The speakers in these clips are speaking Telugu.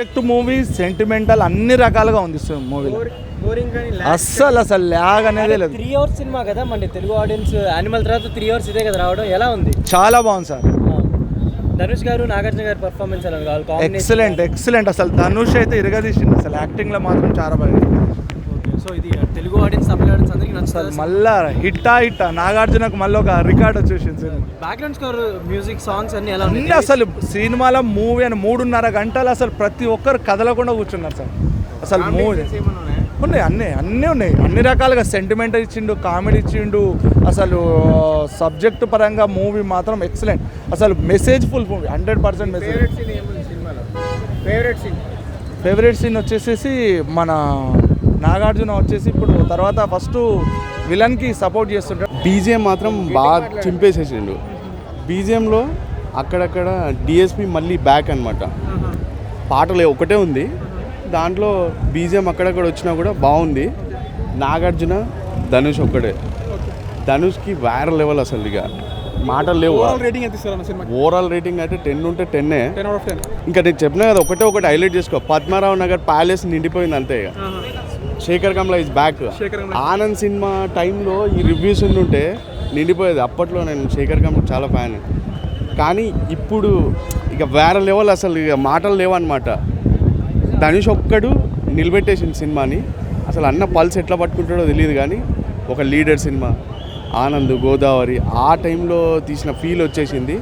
సబ్జెక్ట్ మూవీ సెంటిమెంటల్ అన్ని రకాలుగా ఉంది మూవీలో అస్సలు అసలు ల్యాగ్ అనేది లేదు. త్రీ అవర్స్ సినిమా కదా మన తెలుగు ఆడియన్స్ యానిమల్ తర్వాత త్రీ అవర్స్ ఇదే కదా రావడం ఎలా ఉంది? చాలా బాగుంది సార్. ధనుష్ గారు నాగార్జున గారి పర్ఫార్మెన్స్ ఎలా ఎక్సలెంట్ ఎక్సలెంట్ అసలు ధనుష్ అయితే ఇరగదీసింది. అసలు యాక్టింగ్లో మాత్రం చాలా బాగా సో ఇది తెలుగు ఆడియన్స్ తమిళ ఆడియన్స్ అందరికి నచ్చుతుంది మళ్ళా హిట్టా హిట్టా నాగార్జునకు మళ్ళీ ఒక రికార్డ్ వచ్చేసింది సినిమా. బ్యాక్గ్రౌండ్ స్కోర్ మ్యూజిక్ సాంగ్స్ అన్ని ఎలా ఉన్నాయి? అసలు సినిమాలో మూవీ అని మూడున్నర గంటలు అసలు ప్రతి ఒక్కరు కదలకుండా కూర్చున్నారు సార్. అసలు మూవీ ఉన్నాయి? అన్నీ అన్నీ ఉన్నాయి. అన్ని రకాలుగా సెంటిమెంట్ ఇచ్చిండు కామెడీ ఇచ్చిండు. అసలు సబ్జెక్ట్ పరంగా మూవీ మాత్రం ఎక్సలెంట్ అసలు message full movie hundred percent message favourite scene favourite scene వచ్చేసేసి మన నాగార్జున వచ్చేసి ఇప్పుడు తర్వాత ఫస్ట్ విలన్కి సపోర్ట్ చేస్తుంటాడు. బీజేఎం మాత్రం బాగా చింపేసేసిండు. బీజేఎంలో అక్కడక్కడ డిఎస్పి మళ్ళీ బ్యాక్ అనమాట పాటలు ఒకటే ఉంది. దాంట్లో బీజేఎం అక్కడక్కడ వచ్చినా కూడా బాగుంది. నాగార్జున ధనుష్ ఒక్కడే ధనుష్కి వేరే లెవెల్ అసలు ఇక. మాటలు లేవు. రేటింగ్ ఎంత ఇస్తారు అన్న సినిమా ఓవరాల్ రేటింగ్ అయితే టెన్ ఉంటే టెన్నే టెన్ అవుట్ ఆఫ్ టెన్ ఇంకా నేను చెప్పిన కదా ఒకటే ఒకటి హైలైట్ చేసుకో. పద్మారావు నగర్ ప్యాలెస్ నిండిపోయింది అంతే ఇక. Sekhar Kammula is back. Anand cinema టైంలో ఈ రివ్యూస్ ఉంటే నిండిపోయేది. అప్పట్లో నేను శేఖర్ కమ్లా చాలా ఫ్యాన్ కానీ ఇప్పుడు ఇక వేరే లెవెల్ అసలు ఇక మాటలు లేవన్నమాట. ధనుష్ ఒక్కడు నిలబెట్టేసింది సినిమాని. అసలు అన్న పల్స్ ఎట్లా పట్టుకుంటాడో తెలియదు కానీ ఒక లీడర్ సినిమా. ఆనంద్ గోదావరి ఆ టైంలో తీసిన ఫీల్ వచ్చేసింది.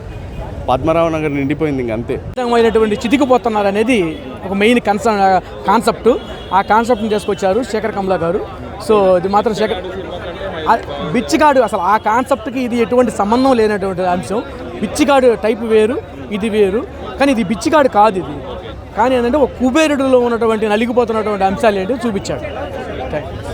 పద్మరావు నగర్ నిండిపోయింది ఇంక అంతే. అయినటువంటి చితికిపోతున్నారు అనేది ఒక మెయిన్ కన్సర్ కాన్సెప్ట్. ఆ కాన్సెప్ట్ని తీసుకొచ్చారు శేఖర్ కమలా గారు. సో ఇది మాత్రం శేఖర్ బిచ్చిగాడు అసలు ఆ కాన్సెప్ట్కి ఇది ఎటువంటి సంబంధం లేనటువంటి అంశం. బిచ్చిగాడు టైప్ వేరు ఇది వేరు. కానీ ఇది బిచ్చిగాడు కాదు ఇది. కానీ ఏంటంటే ఒక కుబేరుడులో ఉన్నటువంటి నలిగిపోతున్నటువంటి అంశాలు ఏంటో చూపించాడు. థాంక్స్.